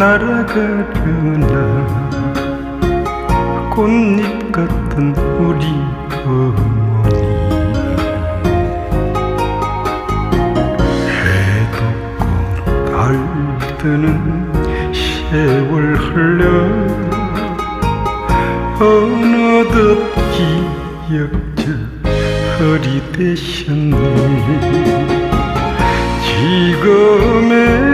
나가려나? 꽃잎 같은 우리 어머니. 꽃 알드는 세월 흘러 어느덧 기억자 허리 되셨네. 지금의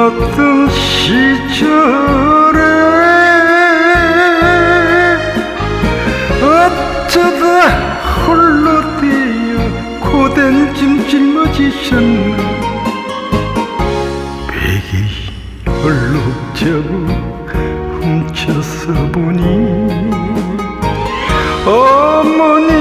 젊었던 시절에 어쩌다 홀로 되어 고된 짐 짊어지셨나? 베개 얼룩자국 훔쳐서 보니 어머니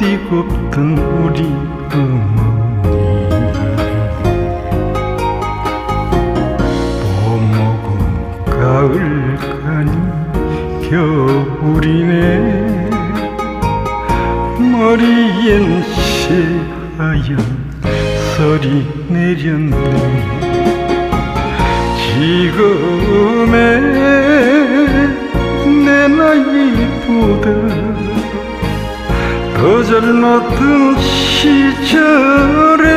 곱디곱던 우리 어머니? 봄오고 가을 가니 겨울이네. 머리엔 새하얀 설이 내렸네. 지금의 내 나이보다 별 높은 시절에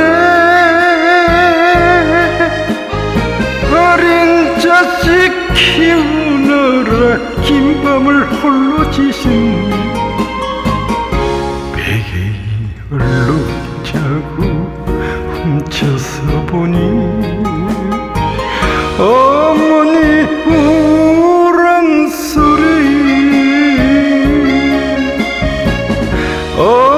어린 자식 키우느라 긴 밤을 홀로 지신 베개를 놓자고 훔쳐서 보니 어머니 울음소리. 어